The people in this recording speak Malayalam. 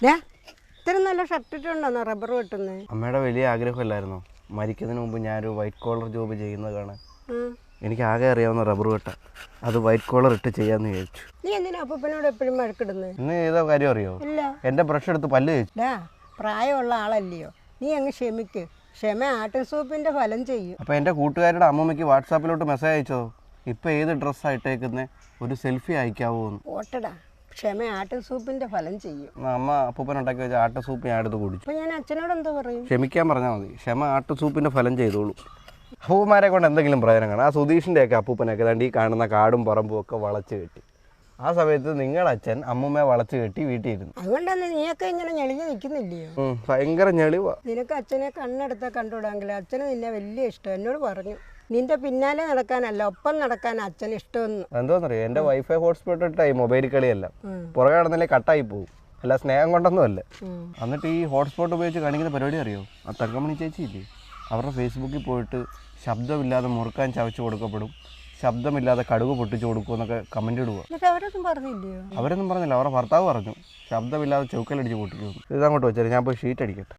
ഇത്ര നല്ല ഷർട്ട് ഇട്ടുണ്ടോ റബ്ബർ വെട്ടുന്നത് അമ്മയുടെ വലിയ ആഗ്രഹമല്ലായിരുന്നോ? മരിക്കുന്നതിന് മുമ്പ് ഞാനൊരു വൈറ്റ് കോളർ ജോബ് ചെയ്യുന്നത് കാണാൻ എനിക്ക് ആകെ അറിയാവുന്ന റബ്ബർ വെട്ട അത് വൈറ്റ് കോളർ ഇട്ട് ചെയ്യാന്ന് വിചാരിച്ചു. നീ എന്തിനാ അപ്പനോട് എപ്പോഴും മഴക്കിടുന്നത് ഇന്ന് ഏതോ കാര്യം അറിയോ? എന്റെ ബ്രഷ് എടുത്ത് പല്ല് പ്രായമുള്ള ആളല്ലയോ. നീ അങ്ങ് ക്ഷമിക്ക്. ക്ഷമ ആട്ടിൻ സൂപ്പിന്റെ ഫലം ചെയ്യും. അപ്പൊ എന്റെ കൂട്ടുകാരുടെ അമ്മമ്മയ്ക്ക് വാട്സാപ്പിലോട്ട് മെസ്സേജ് അയച്ചോ? ഇപ്പൊ ഏത് ഡ്രസ്സാ ഇട്ടേക്കുന്നേ? ഒരു സെൽഫി അയക്കാവോ ഓട്ടടാ. ക്ഷമ ആട്ടിൻ സൂപ്പിന്റെ ഫലം ചെയ്യും. അമ്മ അപ്പൂപ്പൻ ഉണ്ടാക്കി വെച്ച ആട്ട സൂപ്പ് ഞാൻ എടുത്ത് കുടിച്ചു. അപ്പൊ ഞാൻ അച്ഛനോട് എന്താ പറയും? ക്ഷമിക്കാൻ പറഞ്ഞാൽ മതി. ക്ഷമ ആട്ട സൂപ്പിന്റെ ഫലം ചെയ്തോളൂ. അപ്പൂപ്പന്മാരെ കൊണ്ട് എന്തെങ്കിലും പ്രയോജനം കാണാം. ആ സുധീഷിന്റെയൊക്കെ അപ്പൂപ്പനൊക്കെ ഒക്കെ ഈ കാണുന്ന കാടും പറമ്പും ഒക്കെ വളച്ച് കെട്ടി. ആ സമയത്ത് നിങ്ങളുടെ അച്ഛൻ അമ്മൂമ്മയെ വളച്ച് കെട്ടി വീട്ടിൽ ഇരുന്നു. അതുകൊണ്ടാണ് നീയൊക്കെ ഇങ്ങനെ ഞെളിഞ്ഞ് നിൽക്കുന്നില്ലയോ? ഭയങ്കര ഞെളിവാ. നിനക്ക് അച്ഛനെ കണ്ണെടുത്താൽ കണ്ടുവിടാമെങ്കിൽ അച്ഛന് നിന്നെ വലിയ ഇഷ്ടം. എന്നോട് പറഞ്ഞു. നിന്റെ പിന്നാലെ നടക്കാനല്ല ഒപ്പം നടക്കാൻ അച്ഛൻ ഇഷ്ടമെന്ന്. എന്തോന്നറിയോ? എന്റെ വൈഫൈ ഹോട്ട്സ്പോട്ട് ഇട്ടായി മൊബൈൽ കളിയല്ല. പുറകെ നടന്നില്ലേ കട്ടായി പോകും അല്ല സ്നേഹം കൊണ്ടൊന്നും അല്ല എന്നിട്ട് ഈ ഹോട്ട്സ്പോട്ട് ഉപയോഗിച്ച് കാണിക്കുന്ന പരിപാടി അറിയോ? ആ തങ്കമണി ചേച്ചി ഇല്ലേ? അവരുടെ ഫേസ്ബുക്കിൽ പോയിട്ട് ശബ്ദമില്ലാതെ മുറുക്കാൻ ചവച്ചു കൊടുക്കപ്പെടും. ശബ്ദമില്ലാതെ കടുക് പൊട്ടിച്ചു കൊടുക്കും എന്നൊക്കെ കമന്റ് ഇടുക അവരൊന്നും പറഞ്ഞില്ലയോ? അവരൊന്നും പറഞ്ഞില്ല. അവരുടെ ഭർത്താവ് പറഞ്ഞു ശബ്ദമില്ലാതെ ചൗക്കലടിച്ച് പൊട്ടിക്കും ഇതങ്ങോട്ട് വെച്ചാൽ ഞാൻ പോയി ഷീറ്റ് അടിക്കട്ടെ.